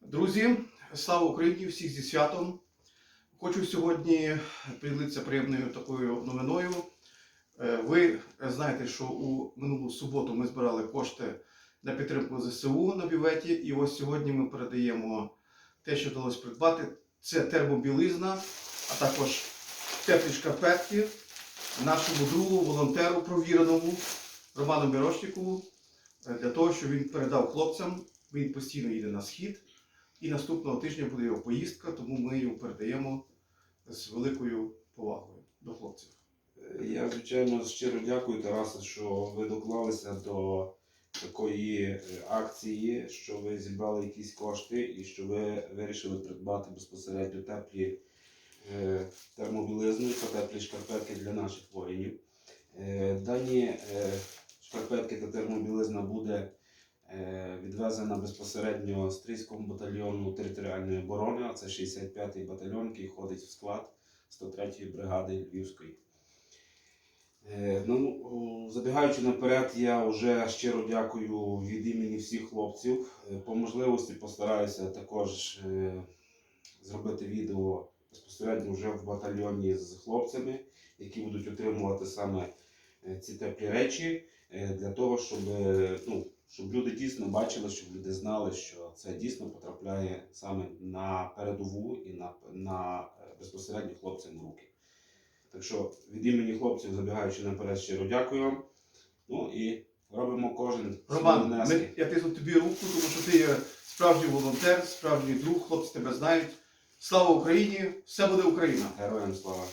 Друзі, слава Україні! Всіх зі святом! Хочу сьогодні поділитися приємною такою новиною. Е, Ви знаєте, що у минулу суботу ми збирали кошти на підтримку ЗСУ на бюветі, і ось сьогодні ми передаємо те, що вдалося придбати. Це термобілизна, а також теплі шкарпетки нашому другу, волонтеру провіреному Роману Мірошнікову, е, для того, щоб він передав хлопцям. Він постійно їде на схід. І наступного тижня буде його поїздка, тому ми його передаємо з великою повагою до хлопців. Я, звичайно, щиро дякую, Тарасе, що ви доклалися до такої е, акції, що ви зібрали якісь кошти і що ви вирішили придбати безпосередньо теплі е, термобілизни та теплі шкарпетки для наших воїнів. Е, Дані шкарпетки та термобілизна буде відвезена безпосередньо Стрийському батальйону територіальної оборони, це 65-й батальйон, який входить в склад 103-ї бригади Львівської. Е, Ну, забігаючи наперед, я вже щиро дякую від імені всіх хлопців. Е, По можливості постараюся також е, зробити відео безпосередньо вже в батальйоні з хлопцями, які будуть отримувати саме е, ці теплі речі, е, для того, щоб, е, ну, дійсно бачили, щоб люди знали, що це дійсно потрапляє саме на передову і на, на е, безпосередньо хлопцям в руки. Так що від імені хлопців, забігаючи наперед, щиро дякую. Ну і робимо кожен Роман, ми, я тисну тобі руку, тому що ти є справжній волонтер, справжній друг, хлопці тебе знають. Слава Україні! Все буде Україна! Героям слава!